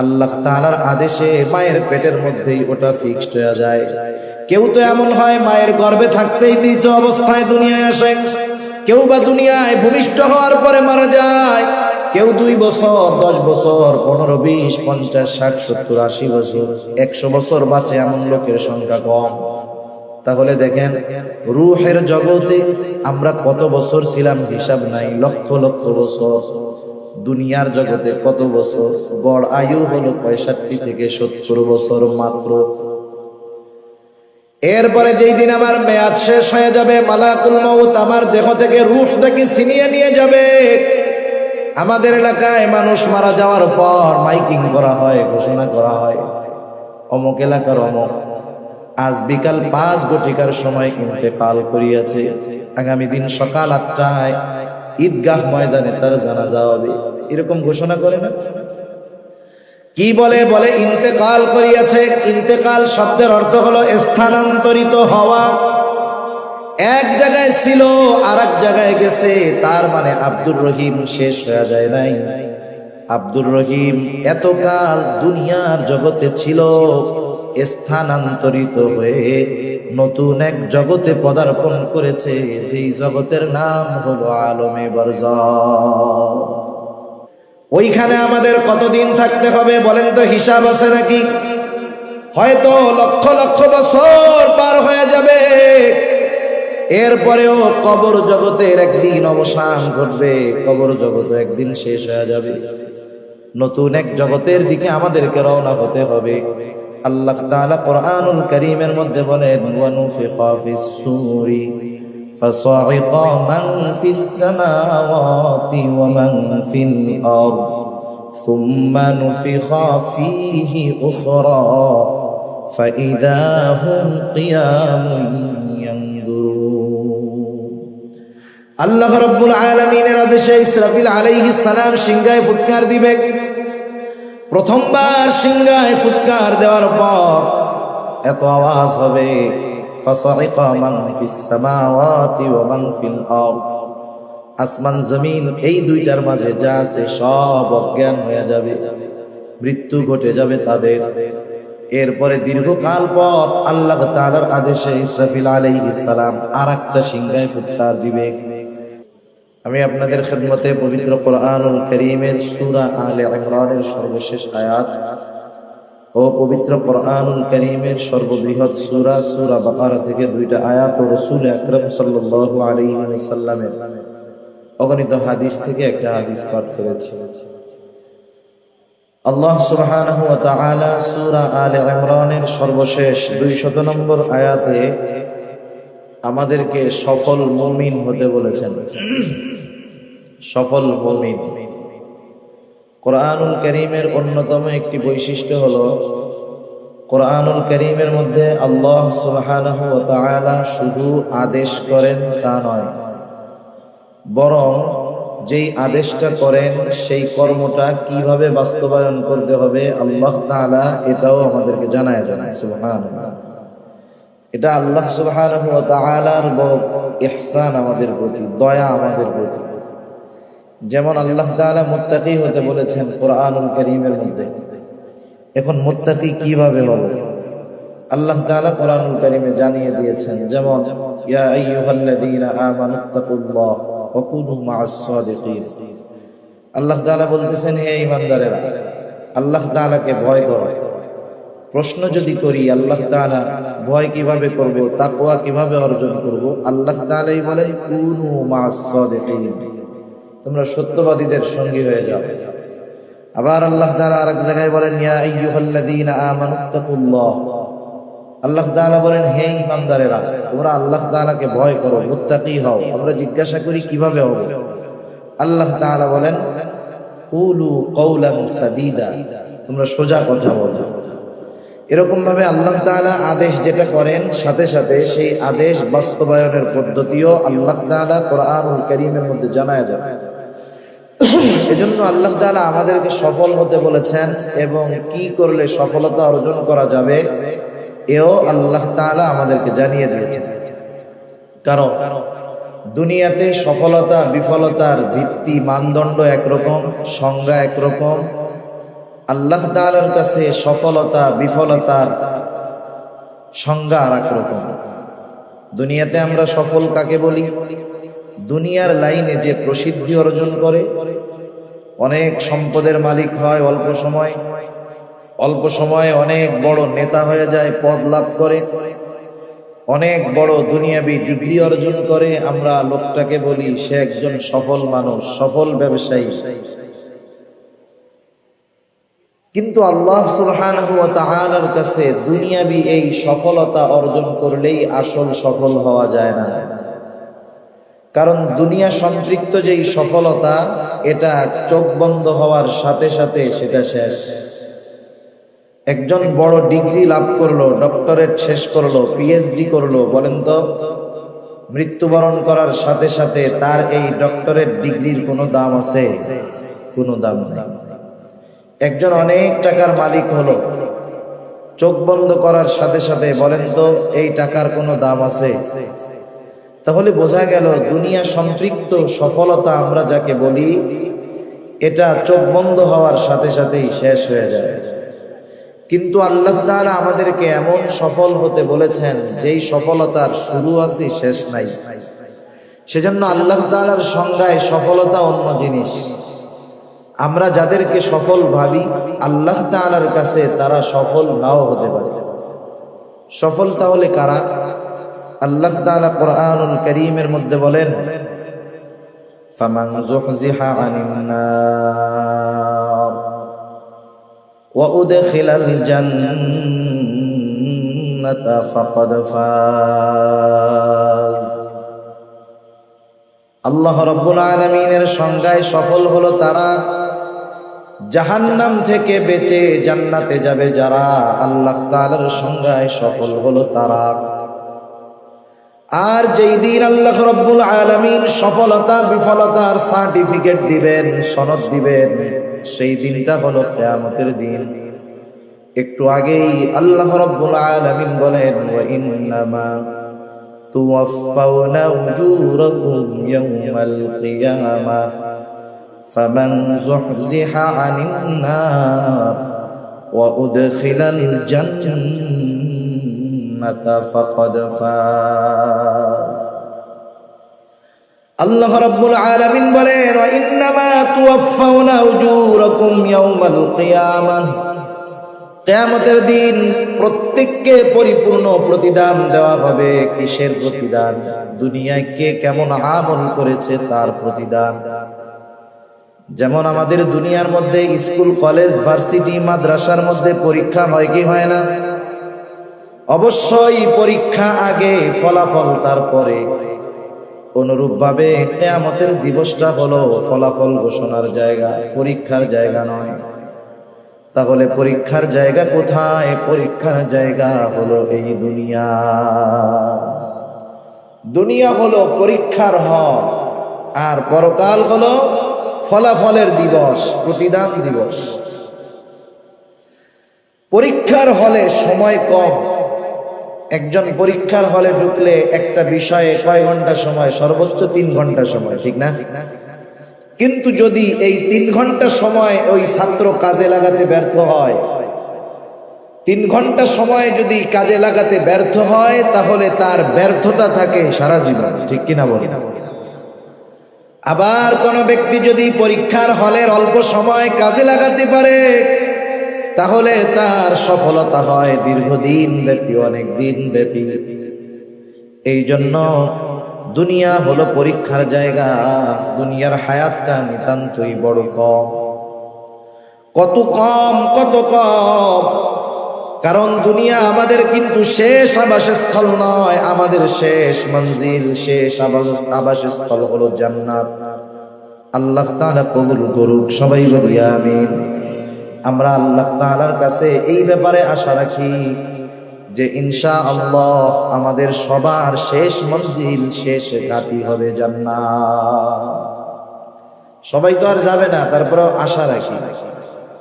আল্লাহ তাআলার আদেশে মায়ের পেটের মধ্যেই ওটা ফিক্সড হয়ে যায়। কেউ তো এমন হয়, মায়ের গর্ভে থাকতেই মৃত অবস্থায় দুনিয়ায় আসে। কেউ বা দুনিয়ায় ভূমিষ্ঠ হওয়ার পরে মারা যায়। কেউ দুই বছর, দশ বছর, পনেরো, বিশ, পঞ্চাশ, ষাট, সত্তর, আশি বছর, একশো বছর বাঁচে এমন লোকের সংখ্যা কম। তাহলে দেখেন, রুহের জগতে আমরা কত বছর ছিলাম হিসাব নাই, লক্ষ লক্ষ বছর। দুনিয়ার জগতে কত বছর? গড় আয়ু হলো পঁয়ষট্টি থেকে সত্তর বছর মাত্র। এরপরে যেই দিন আমার মেয়াদ শেষ হয়ে যাবে, মালাকুল মউত আমার দেহ থেকে রুহটাকে ছিনিয়ে নিয়ে যাবে। আমাদের এলাকায় মানুষ মারা যাওয়ার পর মাইকিং করা হয়, ঘোষণা করা হয়। অমুক এলাকার অমুক। আজ বিকাল পাঁচ ঘটিকার সময় ইন্তেকাল করিয়াছে। আগামী দিন সকাল আটটায় ঈদগাহ ময়দানে তার জানাজা হবে। এরকম ঘোষণা করে না? কি বলে? বলে, ইন্তেকাল করিয়াছে। ইন্তেকাল শব্দের অর্থ হলো স্থানান্তরিত হওয়া। এক জায়গায় ছিল আর এক জায়গায় গেছে। তার মানে আব্দুর রহিম শেষ হয়ে যায় নাই। আব্দুর রহিম এতকাল দুনিয়ার জগতে ছিল। স্থানান্তরিত হয়ে নতুন এক জগতে পদার্পণ করেছে, যেই জগতের নাম হলো আলমে বরজা। ওইখানে আমাদের কতদিন থাকতে হবে বলেন তো হিসাব আছে নাকি? হয়তো লক্ষ লক্ষ বছর পার হয়ে যাবে। এরপরেও কবর জগতের একদিন অবসান ঘটবে, কবর জগৎ একদিন শেষ হয়ে যাবে। নতুন এক জগতের দিকে আমাদেরকে রওনা হতে হবে। আল্লাহ তাআলা কোরআনুল কারীমের মধ্যে বলেন ওয়ানুফিখা ফিস সূরি فصعق من في السماوات ومن في الأرض ثم نفخ فيه أخرى فإذا هم قيام ينظرون আল্লাহ রব্বুল আলমিনের আদেশে ইসরাফিল আলাইহিস সালাম সিংহায় ফুৎকার দিবে প্রথমবার সিংহায় ফুৎকার দেওয়ার পর এত আওয়াজ হবে। আসমান, জমিন, এই দুইটার মাঝে যা আছে সব অজ্ঞান হয়ে যাবে। মৃত্যু ঘটে যাবে তাদের। এরপরে দীর্ঘকাল পর আল্লাহ তালার আদেশে ইসরাফিল আলাইহিস সালাম আর একটা সিংহায় ফুৎকার দিবে। আমি আপনাদের খেদমতে পবিত্র কোরআনুল করিমের সুরা আলে ইমরানের সর্বশেষ আয়াত ও পবিত্র কোরআনুল করিমের সর্ববৃহৎ সুরা সুরা বাকারা থেকে দুইটা আয়াত ও রাসূল আকরাম সাল্লাল্লাহু আলাইহি ওয়াসাল্লামের অগণিত হাদিস থেকে একটা হাদিস পাঠ করেছি। আল্লাহ সুবহানাহু ওয়া তাআলা সূরা আলে ইমরানের সর্বশেষ 200 নম্বর আয়াতে আমাদেরকে সফল মুমিন হতে বলেছেন। সফল মুমিন। কোরআনুল করিমের অন্যতম একটি বৈশিষ্ট্য হলো, কোরআনুল করিমের মধ্যে আল্লাহ সুবহানাহু শুধু আদেশ করেন তা নয়, বরং যেই আদেশটা করেন সেই কর্মটা কীভাবে বাস্তবায়ন করতে হবে আল্লাহ তাআলা এটাও আমাদেরকে জানায় জানায় সুবহানাল্লাহ। এটা আল্লাহ সুবহানাহু ওয়া তাআলার ইহসান আমাদের প্রতি, দয়া আমাদের প্রতি। যেমন আল্লাহ তাআলা মুত্তাকি হতে বলেছেন কোরআনুল কারীমের মধ্যে। এখন মুত্তাকি কীভাবে হবে? আল্লাহ তাআলা কোরআনুল কারীমে জানিয়ে দিয়েছেন, যেমন আল্লাহ তাআলা বলতেছেন, হে ঈমানদারেরা, আল্লাহ তাআলাকে ভয় করো। প্রশ্ন যদি করি, আল্লাহ তাআলা ভয় কীভাবে করব, তাকওয়া কীভাবে অর্জন করব? আল্লাহ তাআলাই বলেন, কুনু মা'আস সাদিকিন। তোমরা সত্যবাদীদের সঙ্গী হয়ে যাও। আবার আল্লাহ তাআলা আরেক জায়গায় বলেন, ইয়া আইয়ুহাল্লাযীনা আমানুত্তাকুল্লাহ আল্লাহ তাআলা বলেন, হে ঈমানদারেরা, তোমরা আল্লাহ তাআলাকে ভয় করো, মুত্তাকি হও। আমরা জিজ্ঞাসা করি, কীভাবে হবে? আল্লাহ তাআলা বলেন, কুলু কওলান সাদীদা। তোমরা সোজা কথা বলো। এরকম ভাবে আল্লাহ তাআলা আদেশ যেটা করেন, সাথে সাথে সেই আদেশ বাস্তবায়নের পদ্ধতিও আল্লাহ তাআলা কোরআনুল কারীমের মধ্যে জানায় যায় এজন্য আল্লাহ তাআলা আমাদেরকে সফল হতে বলেছেন এবং কি করলে সফলতা অর্জন করা যাবে, এও আল্লাহ তাআলা আমাদেরকে জানিয়ে দিয়েছেন। কারণ দুনিয়াতে সফলতা, বিফলতার ভিত্তি মানদণ্ড একরকম, সংজ্ঞা একরকম। আল্লাহ তাআলার কাছে সফলতা, বিফলতার সংজ্ঞা আর একরকম। দুনিয়াতে আমরা সফল কাকে বলি? দুনিয়ার লাইনে যে প্রসিদ্ধি অর্জন করে, অনেক সম্পদের মালিক হয় অল্প সময়, অল্প সময়ে অনেক বড় নেতা হয়ে যায়, পদ লাভ করে, অনেক বড় দুনিয়াবি ডিগ্রি অর্জন করে, আমরা লোকটাকে বলি সে একজন সফল মানুষ, সফল ব্যবসায়ী। কিন্তু আল্লাহ তাআলার কাছে দুনিয়াবি এই সফলতা অর্জন করলেই আসল সফল হওয়া যায় না। কারণ দুনিয়া সম্পৃক্ত যেই সফলতা, এটা চোখ বন্ধ হওয়ার সাথে সাথে সেটা শেষ। একজন বড় ডিগ্রি লাভ করল, ডক্টরেট শেষ করল পিএইচডি করল, বলেন তো, মৃত্যুবরণ করার সাথে সাথে তার এই ডক্টরেট ডিগ্রির কোনো দাম আছে? কোনো দাম নেই। একজন অনেক টাকার মালিক হলো, চোখ বন্ধ করার সাথে সাথে বলেন তো, এই টাকার কোনো দাম আছে? তাহলে বোঝা গেল দুনিয়া সম্পৃক্ত সফলতা আমরা যাকে বলি, এটা চোখ বন্ধ হওয়ার সাথে সাথেই শেষ হয়ে যায়। কিন্তু আল্লাহ তাআলা আমাদেরকে এমন সফল হতে বলেছেন, যেই সফলতার শুরু আছে শেষ নাই। সেজন্য আল্লাহ তাআলার সংজ্ঞায় সফলতা অন্য জিনিস। আমরা যাদেরকে সফল ভাবি, আল্লাহ তাআলার কাছে তারা সফল নাও হতে পারে। সফল তাহলে কারা? আল্লাহ তাআলা কোরআনুল কারীমের মধ্যে বলেন, ফামান যুহজিহা আনিন নার ওয়া উদখিলাল জান্নাতা ফাকাদ ফাজ। আল্লাহ রাব্বুল আলামিনের সংজ্ঞায় সফল হলো তারা জাহান্নাম থেকে বেঁচে জান্নাতে যাবে যারা আল্লাহ তাআলার সংজ্ঞায় সফল হলো তারা। আর যেই দিন আল্লাহ রব্বুল আলামিন সফলতা, বিফলতার সার্টিফিকেট দিবেন, সনদ দিবেন, সেই দিনটা হলো কিয়ামতের দিন। একটু আগেই আল্লাহ রব্বুল আলামিন বলেন ইন্নামা জান্নাতা ফাকাদ ফাজ আল্লাহ রাব্বুল আলামিন বলেন ইন্নামা তুওয়াফাউনা উজুরাকুম ইয়াওমাল কিয়ামাহ। কিয়ামতের দিন প্রত্যেককে পরিপূর্ণ প্রতিদান দেওয়া হবে। কিসের প্রতিদান? দুনিয়ায় কে কেমন আমল করেছে তার প্রতিদান। যেমন আমাদের দুনিয়ার মধ্যে স্কুল, কলেজ, ভার্সিটি, মাদ্রাসার মধ্যে পরীক্ষা হয় কি হয় না? অবশ্যই পরীক্ষা আগে, ফলাফল তারপরে। অনুরূপভাবে কেয়ামতের দিবসটা হলো ফলাফল ঘোষণার জায়গা, পরীক্ষার জায়গা নয়। তাহলে পরীক্ষার জায়গা কোথায়? পরীক্ষার জায়গা হলো এই দুনিয়া। দুনিয়া হলো পরীক্ষার হল, আর পরকাল হলো ফলাফলের দিবস, প্রতিদান দিবস। পরীক্ষার হলে সময় কম একজন পরীক্ষার হলে ঢুকলে একটা বিষয়ে কয় ঘণ্টা সময়? সর্বোচ্চ তিন ঘণ্টা সময়, ঠিক না? কিন্তু যদি এই তিন ঘণ্টা সময় ওই ছাত্র কাজে লাগাতে ব্যর্থ হয়, তিন ঘণ্টা সময় যদি কাজে লাগাতে ব্যর্থ হয়, তাহলে তার ব্যর্থতা থাকে সারা জীবন, ঠিক কিনা বলি? আবার কোন ব্যক্তি যদি পরীক্ষার হলের অল্প সময় কাজে লাগাতে পারে তাহলে তার সফলতা হয় দীর্ঘদিন ব্যাপী অনেক দিন ব্যাপী। এই জন্য দুনিয়া হলো পরীক্ষার জায়গা, দুনিয়ার হায়াতটা নিতান্তই বড় কম। কত কম কত কম। কারণ দুনিয়া আমাদের কিন্তু শেষ আবাসস্থল নয়, আমাদের শেষ মঞ্জিল, শেষ আবাস- আবাসস্থল হলো জান্নাত। আল্লাহ তাআলা কবুল করুক, সবাই বলি আমিন। আমরা আল্লাহ তাআলার কাছে এই ব্যাপারে আশা রাখি যে ইনশা আল্লাহ আমাদের সবার শেষ মঞ্জিল শেষ ঘাটি হবে জান্নাত। সবাই তো আর যাবে না তারপরে আশা রাখি।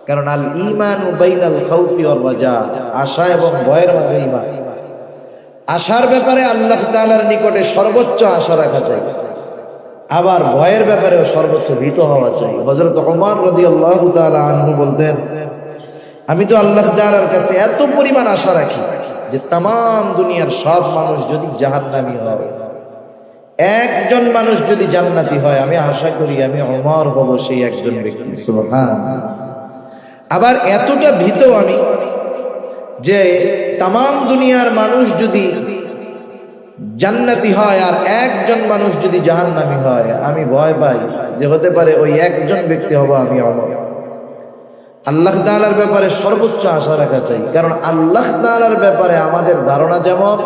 কারণ আল ইমান বাইনাল খাউফি ওয়ার রাজা, আশা এবং ভয়ের মাঝে ইমান আশার ব্যাপারে আল্লাহ তাআলার নিকটে সর্বোচ্চ আশা রাখা চাই। আবার ভয়ের ব্যাপারেও সর্বোচ্চ ভীত হওয়া চাই। হযরত ওমর রাদিয়াল্লাহু তাআলা আনহু বলতেন, আমি তো আল্লাহ কাছে এত পরিমাণ আশা রাখি যে তাম দুনিয়ার সব মানুষ যদি জাহান্নামী হয়, একজন মানুষ যদি জান্নাতি হয়, আমি আশা করি আমি অমর হব সেই একজন ব্যক্তি। আবার এতটা ভীত আমি যে তাম দুনিয়ার মানুষ যদি জান্নাতি হয় আর একজন মানুষ যদি জাহান্নামী হয়, আমি ভয় পাই যে হতে পারে ওই একজন ব্যক্তি হব আমি অমর। আল্লাহ তাআলার ব্যাপারে সর্বোচ্চ আশা রাখা চাই। কারণ আল্লাহ তাআলার ব্যাপারে আমাদের ধারণা যেমন,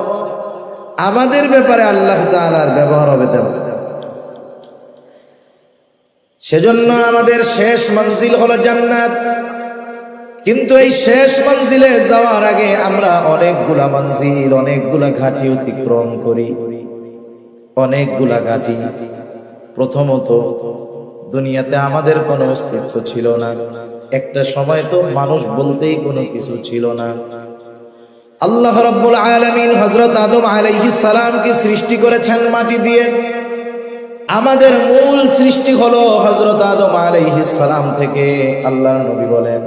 আমাদের ব্যাপারে আল্লাহ তাআলার ব্যবহার হবে তেমন। সেজন্য আমাদের শেষ মঞ্জিল হলো জান্নাত। কিন্তু এই শেষ মঞ্জিলে যাওয়ার আগে আমরা অনেকগুলা মঞ্জিল, অনেকগুলা ঘাটি অতিক্রম করি। অনেকগুলা ঘাটি। প্রথমত, দুনিয়াতে আমাদের কোনো অস্তিত্ব ছিল না। একটা সময় তো মানুষ বলতেই কোনো কিছু ছিল না। আল্লাহ রাব্বুল আলামিন হযরত আদম সালামকে সৃষ্টি করেছেন মাটি দিয়ে। আমাদের মূল সৃষ্টি হলো হযরত আদম সালাম থেকে আল্লাহর নবী বলেন।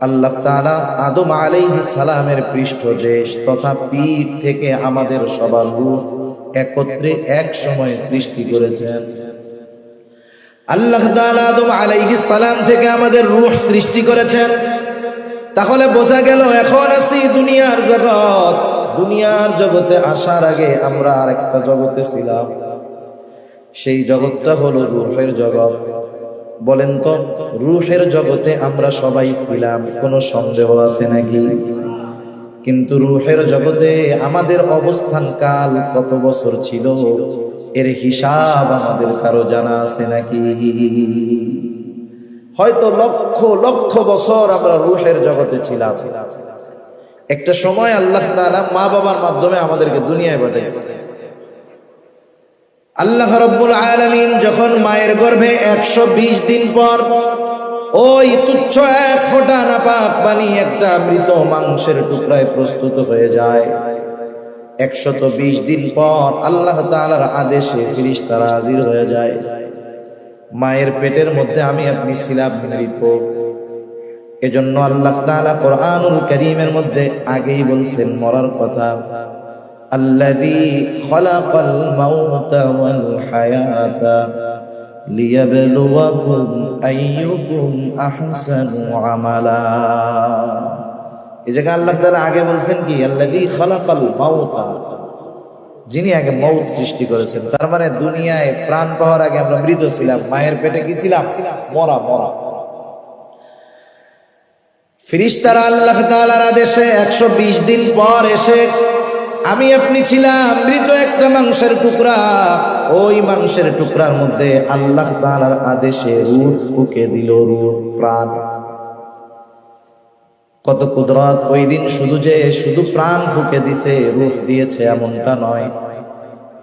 আল্লাহ তাআলা আদম আলাইহিস সালামের পৃষ্ঠদেশ তথা পিঠ থেকে আমাদের সবার রূহ একত্রে এক সময় সৃষ্টি করেছেন। আল্লাহ আদম আলাইহিস সালাম থেকে আমাদের রূহ সৃষ্টি করেছেন। তাহলে বোঝা গেল এখন আছি দুনিয়ার জগৎ। দুনিয়ার জগতে আসার আগে আমরা আরেকটা জগতে ছিলাম। সেই জগৎটা হলো রূহের জগৎ। বলেন তো, রুহের জগতে আমরা সবাই ছিলাম, কোনো সন্দেহ আছে নাকি? কিন্তু রুহের জগতে আমাদের অবস্থান কাল কত বছর ছিল? এর হিসাব আমাদের কারও জানা আছে নাকি? হয়তো লক্ষ লক্ষ বছর আমরা রুহের জগতে ছিলাম। একটা সময় আল্লাহ মা বাবার মাধ্যমে আমাদেরকে দুনিয়ায় পাঠাইছে। আল্লাহ রব্বুল আলামিন যখন মায়ের গর্ভে একশো বিশ দিন পর ওই তুচ্ছ এক ফোঁটা নাপাক পানি একটা মৃত মাংসের টুকরায় প্রস্তুত হয়ে যায়। একশত বিশ দিন পর আল্লাহ তাআলার আদেশে ফিরিস্তারা হাজির হয়ে যায়। মায়ের পেটের মধ্যে আমি আপনি ছিলাম মৃত এজন্য আল্লাহ তাআলা কোরআনুল কারীমের মধ্যে আগেই বলছেন মরার কথা। খলাকাল মাউতা ওয়াল হায়াতা লিয়াবলুয়াকুম আইয়ুকুম আহসানু আমালা। এই জায়গায় আল্লাহ তাআলা আগে বলছেন কি? আল্লাযী খলাকাল যিনি আগে মৌত সৃষ্টি করেছেন, তার মানে দুনিয়ায় প্রাণ পাওয়ার আগে আমরা মৃত ছিলাম, মায়ের পেটে কি ছিলাম? মরা মরা। ফিরিস্তারা আল্লাহ তাআলার আদেশে একশো বিশ দিন পর এসে আমি আপনি ছিলাম মৃত একটা মাংসের টুকরা। ওই মাংসের টুকরার মধ্যে আল্লাহ তাআলার আদেশে রূহ ফুকে দিল রূহ প্রাণ। কত কুদরত, ওই দিন শুধু যে শুধু প্রাণ ফুকে দিছে, রূহ দিয়েছে এমনটা নয়।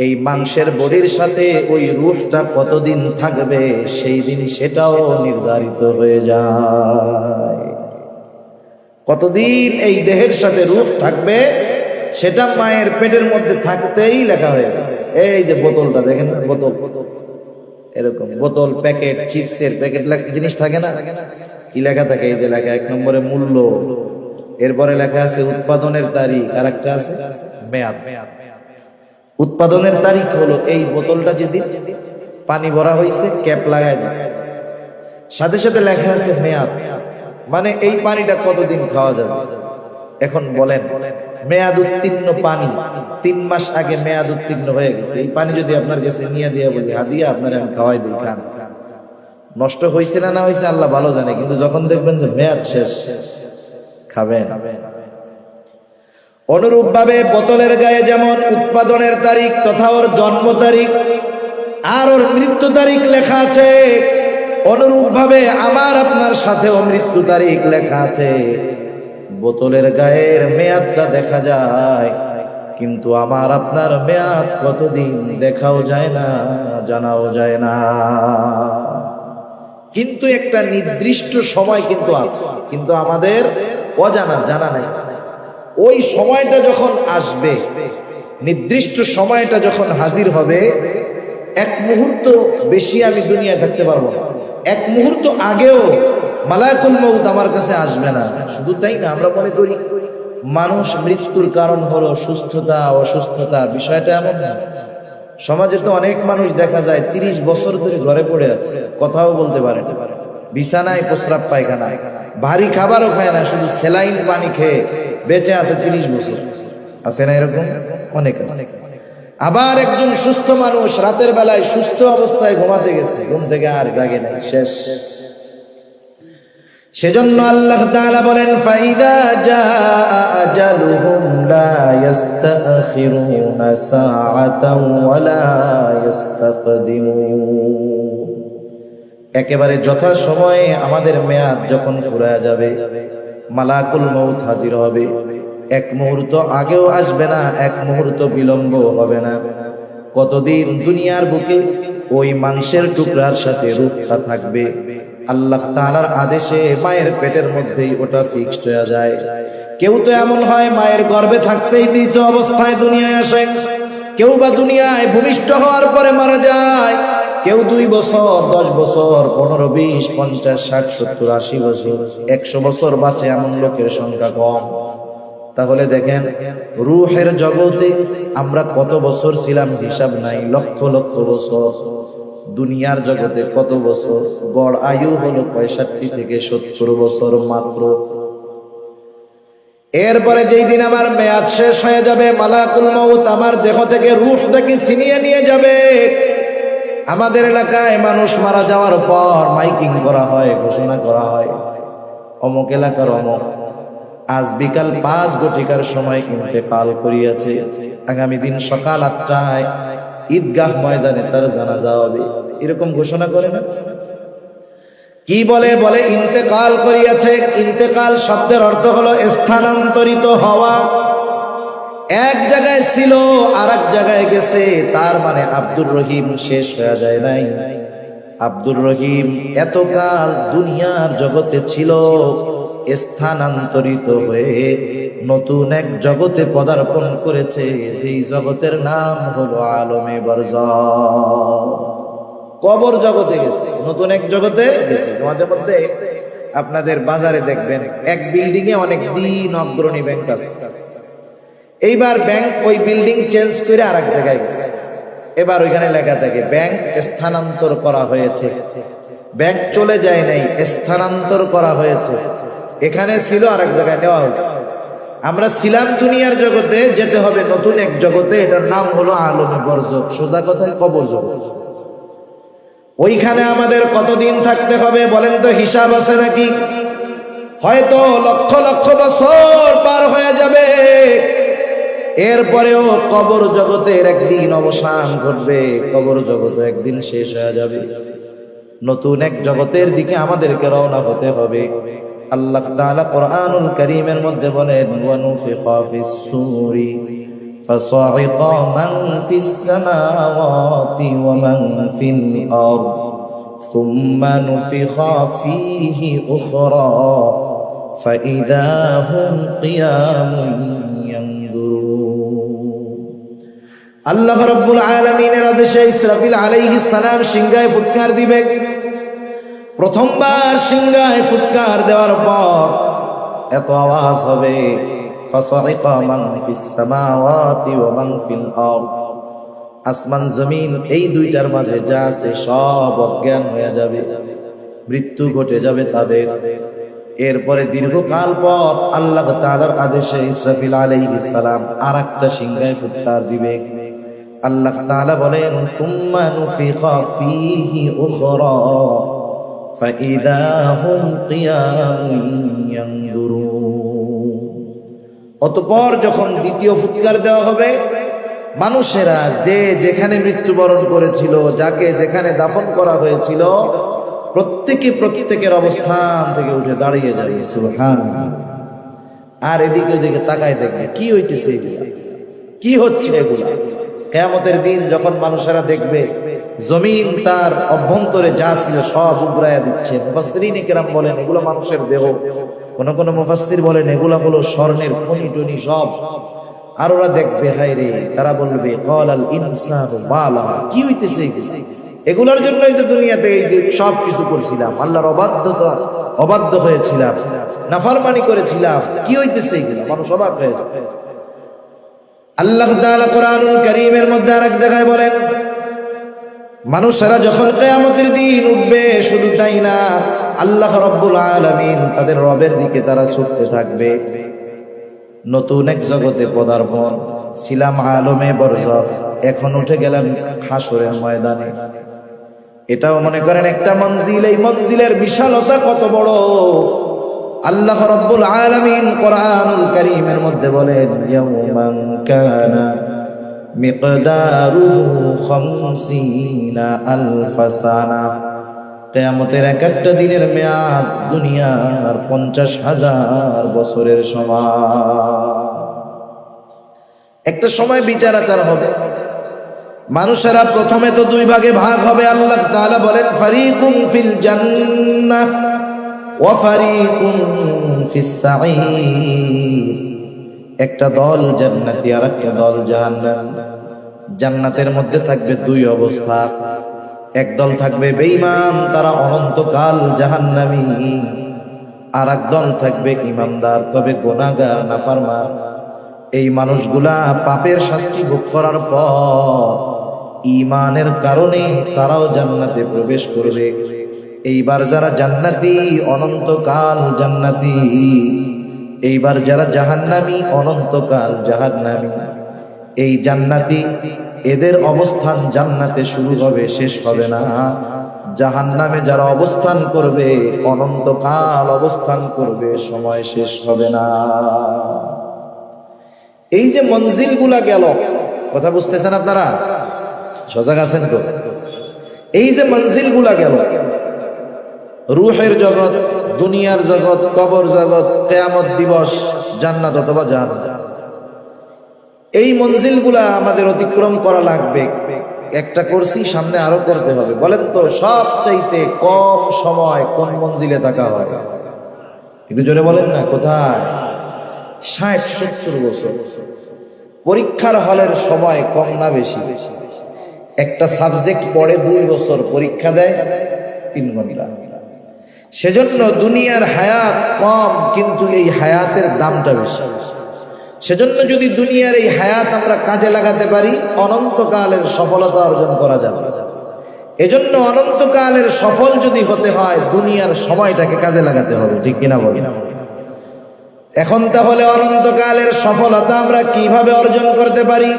এই মাংসের বডির সাথে ওই রূহটা কতদিন থাকবে, সেই দিন সেটাও নির্ধারিত হয়ে যায়। কতদিন এই দেহের সাথে রূহ থাকবে সেটা মায়ের পেটের মধ্যে থাকতেই লেখা হয়ে গেছে। এই যে বোতলটা দেখেন, বোতল। এরকম বোতল, প্যাকেট, চিপসের প্যাকেট জিনিস থাকে না? কি লেখা থাকে? এই যে লেখা, এক নম্বরে মূল্য। এরপরে লেখা আছে উৎপাদনের তারিখ আর একটা আছে মেয়াদ। উৎপাদনের তারিখ হলো, এই বোতলটা যেদিন পানি ভরা হয়েছে ক্যাপ লাগাই দিছে। সাথে সাথে লেখা আছে মেয়াদ। মানে এই পানিটা কতদিন খাওয়া যাবে? এখন বলেন। মেয়াদ উত্তীর্ণ পানি, তিন মাস আগে মেয়াদ উত্তীর্ণ হয়ে গেছে। এই পানি যদি আপনার কাছে নিয়ে দিয়ে বলি হাদিয়া আপনার আমি খাওয়াই দিই, খান। নষ্ট হয়েছে না না হয়েছে আল্লাহ ভালো জানে, কিন্তু যখন দেখবেন যে মেয়াদ শেষ, খাবেন। অনুরূপ ভাবে বোতলের গায়ে যেমন উৎপাদনের তারিখ তথা ওর জন্ম তারিখ আর ওর মৃত্যু তারিখ লেখা আছে অনুরূপ ভাবে আমার আপনার সাথেও মৃত্যু তারিখ লেখা আছে। বোতলের গায়ের মেয়াদটা দেখা যায়। কিন্তু আমার আপনার মেয়াদ কতদিন দেখাও যায় না, জানাও যায় না। কিন্তু একটা নির্দিষ্ট সময় কিন্তু আছে। কিন্তু আমাদের অজানা জানা নাই। ওই সময়টা যখন আসবে, নির্দিষ্ট সময়টা যখন হাজির হবে, এক মুহূর্ত বেশি আমি দুনিয়ায় থাকতে পারব না। এক মুহূর্ত আগেও মালাকুল মৌত আমার কাছে আসবে না। শুধু তাই না, আমরা মনে করি মানুষ মৃত্যুর কারণ হলো সুস্থতা, অসুস্থতা, বিষয়টা এমন না। সমাজে তো অনেক মানুষ দেখা যায় তিরিশ বছর ধরে ঘরে পড়ে আছে, কথাও বলতে পারে বিছানায় প্রস্রাব পায়খানায় ভারী খাবারও খায় না, শুধু সেলাইন পানি খেয়ে বেঁচে আছে তিরিশ বছর। আছে না এরকম? অনেক আছে। আবার একজন সুস্থ মানুষ রাতের বেলায় সুস্থ অবস্থায় ঘুমাতে গেছে, ঘুম থেকে আর জাগে নাই, শেষ। সেজন্য আল্লাহ তাআলা বলেন একেবারে যথা সময়ে আমাদের মেয়াদ যখন ফুরায় যাবে, মালাকুল মৌত হাজির হবে। এক মুহূর্ত আগেও আসবে না, এক মুহূর্ত বিলম্ব হবে না। কতদিন দুনিয়ার বুকে ওই মাংসের টুকরার সাথে রূপটা থাকবে আল্লাহ তাআলার আদেশে মায়ের পেটের মধ্যেই ওটা ফিক্সড হয়ে যায়। কেউ তো এমন হয়, মায়ের গর্ভে থাকতেই মৃত অবস্থায় দুনিয়ায় আসে। কেউ বা দুনিয়ায় ভূমিষ্ঠ হওয়ার পরে মারা যায়। কেউ দুই বছর, দশ বছর, পনেরো, বিশ, পঞ্চাশ, ষাট, সত্তর, আশি বছর, একশো বছর বাঁচে এমন লোকের সংখ্যা কম। তাহলে দেখেন, রুহের জগতে আমরা কত বছর ছিলাম হিসাব নাই, লক্ষ লক্ষ বছর। দুনিয়ার জগতে কত বছর? গড় আয়ু হলো পঁয়ষট্টি থেকে সত্তর বছর মাত্র। এরপরে যেই দিন আমার মেয়াদ শেষ হয়ে যাবে, মালাকুল মৌত আমার দেহ থেকে রুহটাকে ছিনিয়ে নিয়ে যাবে। আমাদের এলাকায় মানুষ মারা যাওয়ার পর মাইকিং করা হয়, ঘোষণা করা হয়। অমুক এলাকার অমুক। আজ বিকাল পাঁচ ঘটিকার সময় ইন্তেকাল করিয়াছে। আগামী দিন সকাল আটটায় ঈদগাহ ময়দানে তার জানাজা হবে। এরকম ঘোষণা করে না? কি বলে? বলে, ইন্তেকাল করিয়াছে। ইন্তেকাল শব্দের অর্থ হলো স্থানান্তরিত হওয়া। এক জায়গায় ছিল আর এক জায়গায় গেছে। তার মানে আব্দুর রহিম শেষ হয়ে যায় নাই। আব্দুর রহিম এতকাল দুনিয়ার জগতে ছিল। স্থানান্তরিত হয়ে নতুন এক জগতে পদার্পণ করেছে, যেই জগতের নাম হলো আলমে বরজা। কবর জগতে গেছে, নতুন এক জগতে গেছে। মধ্যে আপনাদের বাজারে দেখবেন, এক বিল্ডিং এ অনেক দিন অগ্রণী ব্যাংক আছে। এইবার ব্যাংক ওই বিল্ডিং চেঞ্জ করে আর এক জায়গায় গেছে। এবার ওইখানে লেখা থাকে, ব্যাংক স্থানান্তর করা হয়েছে। ব্যাংক চলে যায় নাই, স্থানান্তর করা হয়েছে। এখানে ছিল আর এক জায়গায় নেওয়া হয়েছে। আমরা ছিলাম দুনিয়ার জগতে, যেতে হবে নতুন এক জগতে, এটার নাম হলো আলমী বর্জক, সোজা কথায় কবর জগৎ ওইখানে আমাদের কতদিন থাকতে হবে বলেন তো হিসাব আছে নাকি? হয়তো লক্ষ লক্ষ বছর পার হয়ে যাবে। এরপরেও কবর জগতের একদিন অবসান ঘটবে, কবর জগৎ একদিন শেষ হয়ে যাবে। নতুন এক জগতের দিকে আমাদেরকে রওনা হতে হবে। আল্লাহ তাআলা কোরআনুল কারীমের মধ্যে বলেন ওয়ানুফিখা ফিস সূরি فصعق من في السماوات ومن في الأرض ثم نفخ فيه أخرى فإذا هم قيام ينظرون আল্লাহ রব্বুল আলমিনের আদেশে ইসরাফিল আলাইহিস সালাম সিংহায় ফুৎকার দিবে প্রথমবার সিংহায় ফুৎকার দেওয়ার পর এত আওয়াজ হবে। আসমান, জমিন, এই দুইটার মাঝে যা আছে সব অজ্ঞান হয়ে যাবে। মৃত্যু ঘটে যাবে তাদের। এরপরে দীর্ঘকাল পর আল্লাহ তালার আদেশে ইসরাফিল আলহ ইসালাম আর একটা সিংহায় ফুৎকার দিবে। আল্লাহ তালা বলেন, সুম্মা নুফিখা ফিহি উখরা। হুম কিয়ামুন ইয়ানজুরুন অতপর যখন দ্বিতীয় ফুৎকার দেওয়া হবে, মানুষেরা যে যেখানে মৃত্যুবরণ করেছিল, যাকে যেখানে দাফন করা হয়েছিল, প্রত্যেকে প্রত্যেকের অবস্থান থেকে উঠে দাঁড়িয়ে যাবে আর এদিকে ওদিকে তাকায় দেখে কি হইতেছে? কি হচ্ছে এগুলা কেয়ামতের দিন যখন মানুষেরা দেখবে জমিন তার অভ্যন্তরে যা ছিল সব উগরায়া দিচ্ছে। মুফাসসিরিন কেরাম বলেন, এগুলো মানুষের দেহ। কোন কোন মুফাসসির বলেন, এগুলা হলো স্বর্ণের খনি টনি সব। আর ওরা দেখবে হাই রে, তারা বলবে কল আল ইনসানু কি হইতেছে এগুলোর জন্যই তো দুনিয়াতে সব কিছু করছিলাম। আল্লাহর অবাধ্যতা, অবাধ্য হয়েছিলাম। নাফারমানি করেছিলাম। কি হইতেছে এগুলো? মানুষ অবাক হয়ে। আল্লাহ তাআলা কোরআনুল কারীমের মধ্যে আরেক জায়গায় বলেন মানুষেরা যখন কেয়ামতের দিন উঠবে, শুধু তাই না, আল্লাহ রব্বুল আলামিন তাদের রবের দিকে তারা ছুটতে থাকবে। নতুন এক জগতে পদার্পণ, ছিলাম আলমে বরজখ এখন উঠে গেলাম হাসরের ময়দানে। এটাও মনে করেন একটা মঞ্জিল, এই মঞ্জিলের বিশালতা কত বড়। আল্লাহ রব্বুল আলামিন কোরআনুল কারীমের মধ্যে বলেন মিকদারুহু খামসিনা আলফা সানা। কেয়ামতের এক একটা দিনের মেয়াদ দুনিয়ার পঞ্চাশ হাজার বছরের সমান। একটা সময় বিচার আচার হবে। মানুষেরা প্রথমে তো দুই ভাগে ভাগ হবে। আল্লাহ তাআলা বলেন ফারিকুম ফিল জান্নাহ ওয়া ফারিকুম ফিস সাঈর একটা দল জান্নাতি আর একটা দল জাহান্নাম। জান্নাতের মধ্যে থাকবে দুই অবস্থা। এক দল থাকবে বেঈমান, তারা অনন্তকাল জাহান্নামী। আর এক দল থাকবে ইমানদার তবে গোনাগার নাফারমান। এই মানুষগুলা পাপের শাস্তি ভোগ করার পর ইমানের কারণে তারাও জান্নাতে প্রবেশ করবে। এইবার যারা জান্নাতি, অনন্তকাল জান্নাতি এইবার যারা জাহান্নামী, অনন্তকাল জাহান্নামী। এই জান্নাতি, এদের অবস্থান জান্নাতে শুরু হবে, শেষ হবে না। জাহান্নামে যারা অবস্থান করবে, অনন্তকাল অবস্থান করবে, সময় শেষ হবে না। এই যে মঞ্জিলগুলা গেল কথা বুঝতেছেন আপনারা? সজাগ আছেন তো? এই যে মঞ্জিলগুলা গেল, রুহের জগৎ দুনিয়ার জগৎ, কবর জগৎ, কেয়ামত দিবস, জান্নাত অথবা জাহান্নাত এই মঞ্জিলগুলা আমাদের অতিক্রম করা লাগবে। একটা করছি, সামনে আরও করতে হবে। বলেন তো সব চাইতে কম সময় কোন মঞ্জিলে থাকা হয়? একটু জোরে বলেন না, কোথায়? ষাট, সত্তর বছর। পরীক্ষার হলের সময় কম না বেশি। একটা সাবজেক্ট পড়ে দুই বছর, পরীক্ষা দেয় তিন ঘণ্টা। সেজন্য দুনিয়ার হায়াত কম, কিন্তু এই হায়াতের দামটা বেশি। সেজন্য যদি দুনিয়ার এই হায়াত আমরা কাজে লাগাতে পারি, অনন্তকালের সফলতা অর্জন করা যাবে। এজন্য অনন্তকালের সফল যদি হতে হয়, দুনিয়ার সময়টাকে কাজে লাগাতে হবে, ঠিক কিনা বলি? এখন তাহলে অনন্তকালের সফলতা আমরা কীভাবে অর্জন করতে পারি?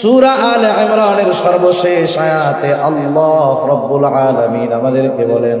সুরা আল ইমরানের সর্বশেষ আয়াতে আল্লাহ রব্বুল আলামিন আমাদেরকে বলেন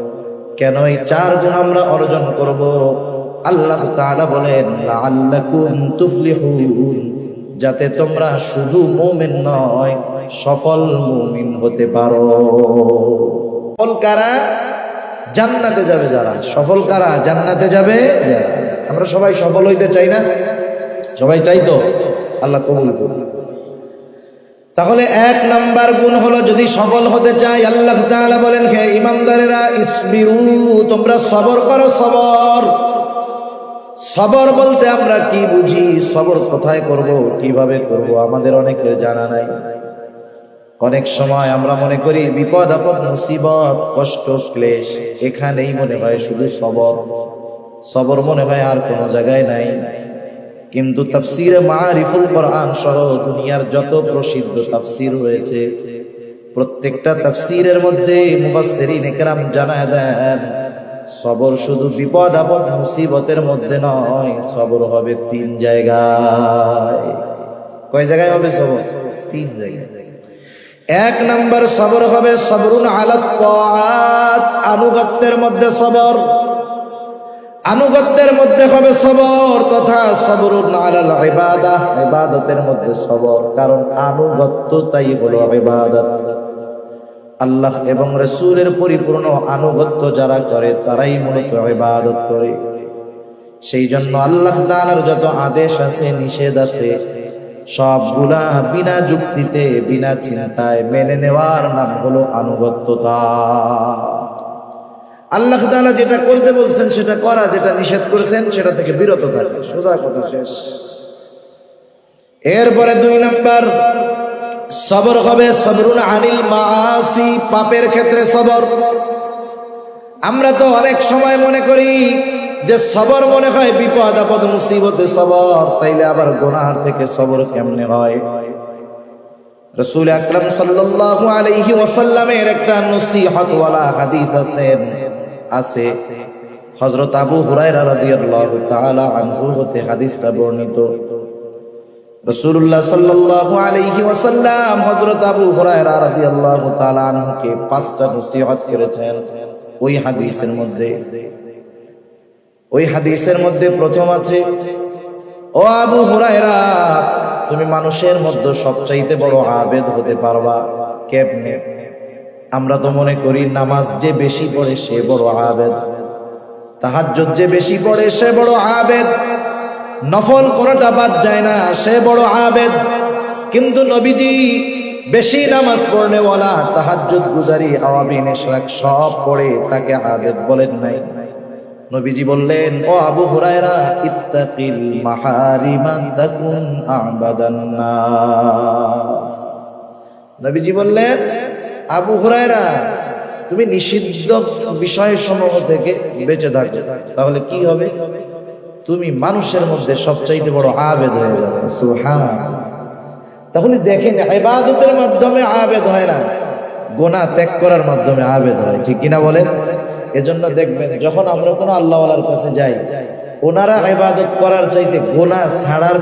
কেন এই চার গুণ আমরা অর্জন করব? আল্লাহ তাআলা বলেন, লাআল্লাকুম তুফলিহুন, যাতে তোমরা শুধু মুমিন নয়, সফল মুমিন হতে পারো। সফল কারা? জান্নাতে যাবে যারা। সফল কারা? জান্নাতে যাবে। আমরা সবাই সফল হইতে চাই না? সবাই চাই তো? আল্লাহ কবুল করুন তাহলে এক নাম্বার গুণ হলো যদি সফল হতে চাই আল্লাহ বলেন, হে ইমানদারেরা ইসবিরু তোমরা সবর করো, সবর। সবর বলতে আমরা কি বুঝি? সবর কোথায় করব, কীভাবে করব, আমাদের অনেকের জানা নাই। অনেক সময় আমরা মনে করি, বিপদ, আপদ, মুসিবত, কষ্ট, ক্লেশ, এখানেই মনে হয় শুধু সবর। সবর মনে হয় আর কোনো জায়গায় নাই। কিন্তু তাফসিরে মারিফুল কোরআন সহ দুনিয়ার যত প্রসিদ্ধ তাফসির রয়েছে, প্রত্যেকটা তাফসিরের মধ্যে মুফাসসিরিন একরাম জানায় দেন, সবর শুধু বিপদ আপদ মুসিবতের মধ্যে নয়, সবর হবে তিন জায়গায়। কয় জায়গায় হবে সবর? তিন জায়গায়। এক নাম্বার সবর হবে সবরুন আলাত আনুগত্যের মধ্যে সবর। আনুগত্যের মধ্যে হবে সবর, তথা ইবাদাহ, ইবাদতের মধ্যে সবর, কারণ আনুগত্য তাই হলো ইবাদত। আল্লাহ এবং রসুলের পরিপূর্ণ আনুগত্য যারা করে, তারাই মূলত ইবাদত করে। সেই জন্য আল্লাহ তাআলার যত আদেশ আছে, নিষেধ আছে, সবগুলা বিনা যুক্তিতে, বিনা চিন্তায় মেনে নেওয়ার নাম হলো আনুগত্যতা। আল্লাহ তাআলা যেটা করতে বলছেন, সেটা করা, যেটা নিষেধ করেছেন, সেটা থেকে বিরত থাকা। সোজা কথা শেষ। এরপরে দুই নাম্বার, সবর হবে সবরুন আনিল মাসি পাপের ক্ষেত্রে সবর। আমরা তো অনেক সময় মনে করি যে সবর মনে হয় বিপদ, আপদ, মুসিবতে সবর। তাইলে আবার গোনার থেকে সবর কেমনে হয়? রসুল আকরাম সাল্লাল্লাহু আলাইহি ওয়াসাল্লামের একটা নসিহত ওয়ালা হাদিস আছেন আছে। হযরত আবু রাদিয়াল্লাহু তাআলা হাদিসটা বর্ণিত। আবু পাঁচটা ওই হাদিসের মধ্যে। ওই হাদিসের মধ্যে প্রথম আছে, ও আবু তুমি মানুষের মধ্যে সবচাইতে বড় আবেদ হতে পারবা। কেমনে? আমরা তো মনে করি নামাজ যে বেশি পড়ে সে বড় আবেদ। তাহাজ্জুদ যে বেশি পড়ে সে বড় আবেদ। নফল কোনটা বাদ যায় না, সে বড় আবেদ। কিন্তু নবীজি বেশি নামাজ পড়নে ওয়ালা তাহাজ্জুদ গুজারি, আওয়ামী নেশরাক সব পড়ে তাকে আবেদ বলেন নাই। নবীজি বললেন, ও আবু হুরায়রা নবীজি বললেন আবু হুরায়রা, তুমি নিষিদ্ধ বিষয় সমূহ থেকে বেঁচে থাকবে তাহলে কি হবে? তুমি মানুষের মধ্যে সবচাইতে বড় আবেদ হয়ে যাবে। তাহলে দেখেন, ইবাদতের মাধ্যমে আবেদ হয় না গোনা ত্যাগ করার মাধ্যমে আবেদ হয়। ঠিক কিনা বলেন? এজন্য দেখবেন, যখন আমরা কোনো আল্লাহওয়ালার কাছে যাই, ওনারা ইবাদত করার চাইতে গোনা ছাড়ার